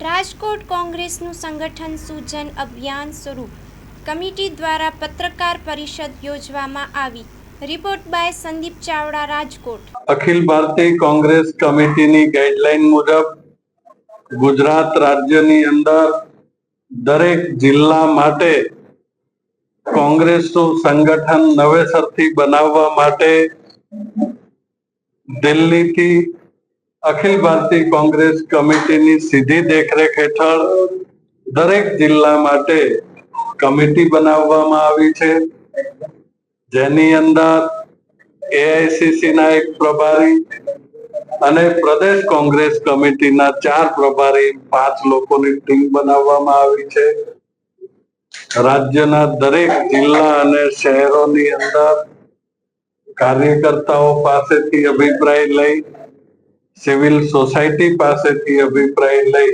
રાજકોટ કોંગ્રેસનું સંગઠન સૂજન અભિયાન સ્વરૂપ કમિટી દ્વારા પત્રકાર પરિષદ યોજવામાં આવી. Report by Sandeep Chavda, Rajkot. Akhil Bharatiya Congress કમિટીની ગાઈડલાઈન મુજબ ગુજરાત રાજ્યની અંદર દરેક જિલ્લા માટે કોંગ્રેસનું સંગઠન નવેસરથી બનાવવા માટે દિલ્હીથી અખિલ ભારતીય કોંગ્રેસ કમિટીની સીધી દેખરેખ હેઠળ દરેક જિલ્લા માટે કમિટી બનાવવામાં આવી છે. જેની અંદર એઆઈસીસી ના એક પ્રભારી અને પ્રદેશ કોંગ્રેસ કમિટીના ચાર પ્રભારી પાંચ લોકોની ટીમ બનાવવામાં આવી છે. રાજ્યના દરેક જિલ્લા અને શહેરોની અંદર કાર્યકર્તાઓ પાસેથી અભિપ્રાય લઈ સિવિલ સોસાયટી પાસેથી અભિપ્રાય લઈ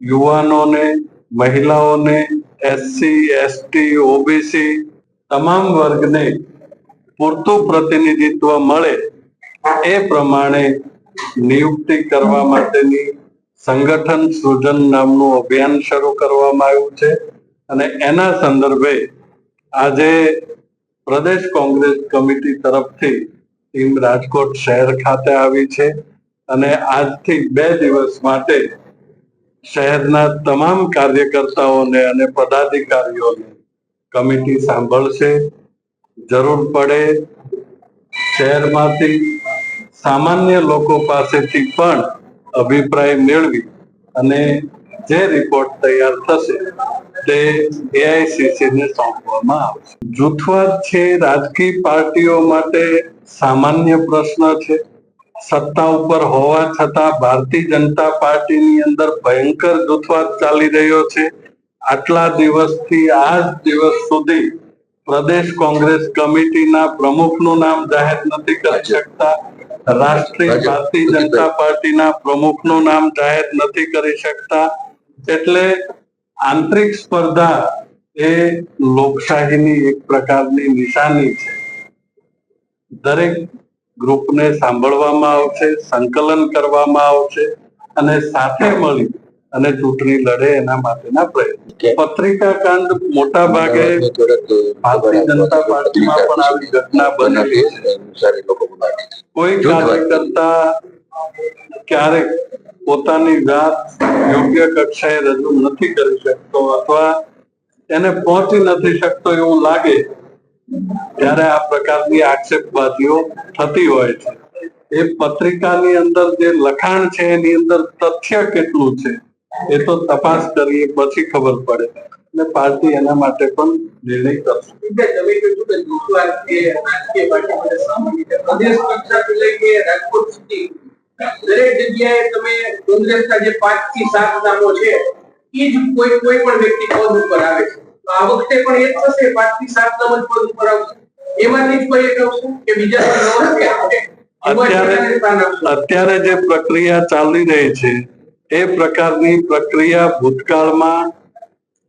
યુવાનોને, મહિલાઓને એસસી એસટી ઓબીસી તમામ વર્ગને પૂરતું પ્રતિનિધિત્વ મળે એ પ્રમાણે નિયુક્તિ કરવા માટેની સંગઠન સૃજન નામનું અભિયાન શરૂ કરવામાં આવ્યું છે. અને એના સંદર્ભે આજે પ્રદેશ કોંગ્રેસ કમિટી તરફથી ટીમ રાજકોટ શહેર ખાતે આવી છે. અને આજથી બે દિવસ માટે શહેરના તમામ કાર્યકર્તાઓને અને પદાધિકારીઓને કમિટી સાંભળશે. જરૂર પડે શહેરમાંથી સામાન્ય લોકો પાસેથી પણ અભિપ્રાય મેળવી અને જે રિપોર્ટ તૈયાર થશે તે એઆઈસીસીને સોંપવામાં આવશે. જૂથવાદ છે, રાજકીય પાર્ટીઓ માટે સામાન્ય પ્રશ્ન છે. સત્તા ઉપર હોવા છતાં ભારતીય જનતા પાર્ટીની અંદર ભયંકર જૂથવાદ ચાલી રહ્યો છે. આટલા દિવસથી આજ દિવસ સુધી પ્રદેશ કોંગ્રેસ કમિટીના પ્રમુખનું નામ જાહેર નથી કરી શકતા. રાષ્ટ્રીય ભારતીય જનતા પાર્ટીના પ્રમુખનું નામ જાહેર નથી કરી શકતા. એટલે આંતરિક સ્પર્ધા એ લોકશાહીની એક પ્રકારની નિશાની છે. દરેક ગ્રુપને સાંભળવામાં આવશે સંકલન કરવામાં આવશે અને સાથે મળી અને ચૂંટણી લડે એના માટેના પ્રયત્નો. પત્રિકા કાંડ મોટા ભાગે ભારતીય જનતા પાર્ટીમાં પણ આવી ઘટના બનેલી કોઈ કાર્યકર્તા ક્યારેક પોતાની વાત યોગ્ય કક્ષાએ રજૂ નથી કરી શકતો અથવા એને પહોંચી નથી શકતો એવું લાગે ત્યારે આ પ્રકારની આક્ષેપબાજીઓ થતી હોય છે, એ પત્રિકાની અંદર જે લખાણ છે, એની અંદર તથ્ય કેટલું છે, એ તો તપાસ કરીએ, પછી ખબર પડે. અને પાર્ટી એના માટે પણ નિર્ણય કરશે. દરેક જગ્યાએ તમે જે પાંચથી સાત નામો છે એ જ કોઈ કોઈ પણ વ્યક્તિ પદ ઉપર આવે છે. આ વખતે પણ એ થશે પાંચથી સાત નંબર પદ ઉપર આવશે. એમાંથી જ કોઈ એક આવશે કે બીજા અત્યારે જે પ્રક્રિયા ચાલી રહી છે એ પ્રકારની પ્રક્રિયા ભૂતકાળમાં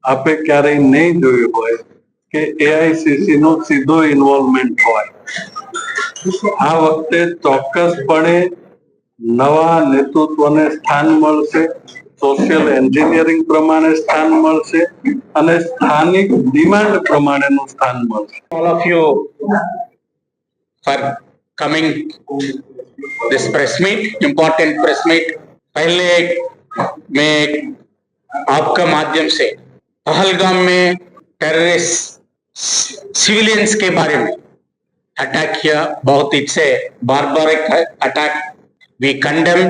આપણે ક્યારેય નહીં જોયું હોય કે એઆઈસીસી નો સીધો ઇન્વોલ્વમેન્ટ હોય. આ વખતે ચોક્કસપણે નવા નેતૃત્વને સ્થાન મળશે. સોશિયલ એન્જિનિયરિંગ પ્રમાણે સ્થાન મળશે અને સ્થાનિક ડિમાન્ડ પ્રમાણેનું સ્થાન મળશે all of you for coming this press meet, important press meet. पहले मैं आपका माध्यम से पहलगाम में टेररिस्ट सिविलियंस के बारे में अटैक किया बहुत इससे बारबारिक attack we condemn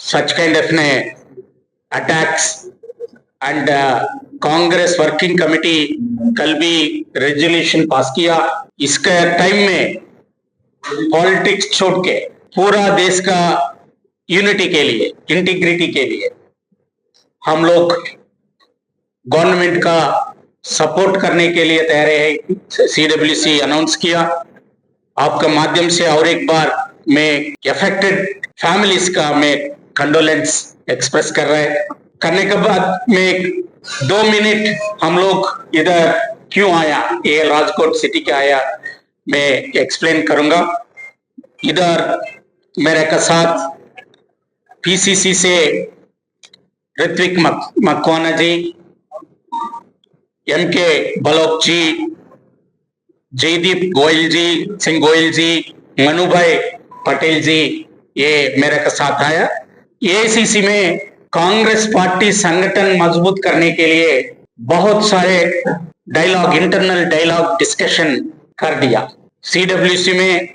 such kind of ने attacks. And uh, Congress working committee कल भी रेजोल्यूशन पास किया इसके टाइम में पॉलिटिक्स छोड़ के पूरा देश का यूनिटी के लिए इंटीग्रिटी के लिए हम लोग गवर्नमेंट का सपोर्ट करने के लिए तैयार है सीडब्ल्यूसी अनाउंस किया आपका माध्यम से और एक बार मैं अफेक्टेड फैमिलीज़ का मैं कंडोलेंस एक्सप्रेस कर रहे करने के बाद मैं दो मिनट हम लोग इधर क्यों आया? ये राजकोट सिटी के आया। मैं एक्सप्लेन करूँगा। इधर मेरे के साथ पीसीसी से ऋत्विक मकवाना जी एम के बलोक जी जयदीप गोयल जी सिंह गोयल जी मनु भाई पटेल जी, ये मेरे के साथ आया। एआईसीसी में कांग्रेस पार्टी संगठन मज़बूत करने के लिए बहुत सारे डायलॉग इंटरनल डायलॉग डिस्कशन कर दिया। सीडब्ल्यूसी में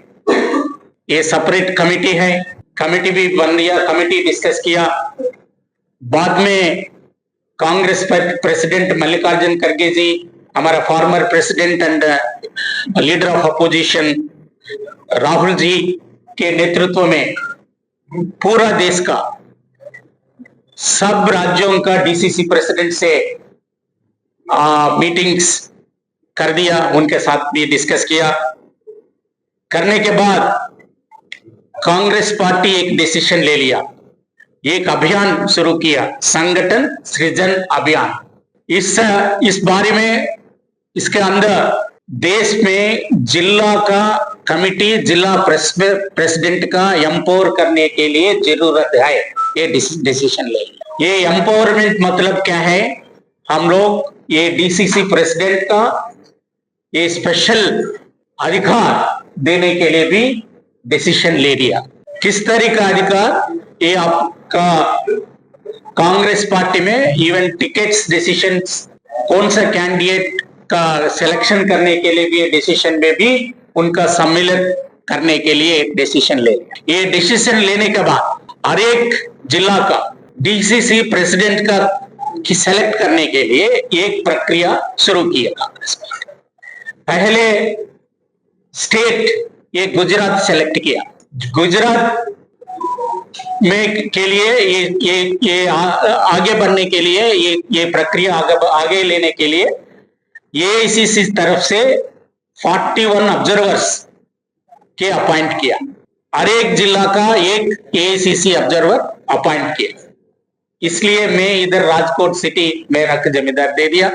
ये सेपरेट कमेटी है। कमेटी भी बन दिया कमेटी डिस्कस किया। बाद में कांग्रेस पर प्रेसिडेंट मल्लिकार्जुन खड़गे जी, हमारा former president and leader of opposition Rahul ji के नेतृत्व में पूरा देश का सब राज्यों का डीसीसी प्रेसिडेंट से आ, मीटिंग्स कर दिया उनके साथ भी डिस्कस किया। करने के बाद कांग्रेस पार्टी एक डिसीज़न ले लिया। एक अभियान शुरू किया संगठन सृजन अभियान। इस इस बारे में इसके अंदर देश में जिला का कमिटी जिला प्रेस प्रेसिडेंट का एम्पावर करने के लिए ज़रूरत है। ये डिसीज़न ले। ये एम्पावरमेंट मतलब क्या है? हम लोग, ये डीसीसी प्रेसिडेंट का ये स्पेशल अधिकार देने के लिए भी डिसीज़न ले लिया। किस तरह का अधिकार? ये आपका कांग्रेस पार्टी में इवन टिकट्स डिसीज़न कौन सा कैंडिडेट का सिलेक्शन करने के लिए भी ये डिसीज़न में भी उनका सम्मिलित करने के लिए एक डिसीज़न ले लिया। ये डिसीज़न लेने के बाद हर एक जिला का डीसीसी प्रेसिडेंट का की सेलेक्ट करने के लिए एक प्रक्रिया शुरू की है कांग्रेस पहले स्टेट ये गुजरात सेलेक्ट किया। गुजरात में के लिए ये ये ये आ, आगे बढ़ने के लिए ये ये प्रक्रिया आगे आगे लेने के लिए ये इसी तरफ़ से 41 ऑब्जर्वर्स के अपॉइंट किया। हर एक जिला का एक एआईसीसी ऑब्जर्वर अपॉइंट किया। इसलिए मैं इधर राजकोट सिटी में रख जमींदार दे दिया।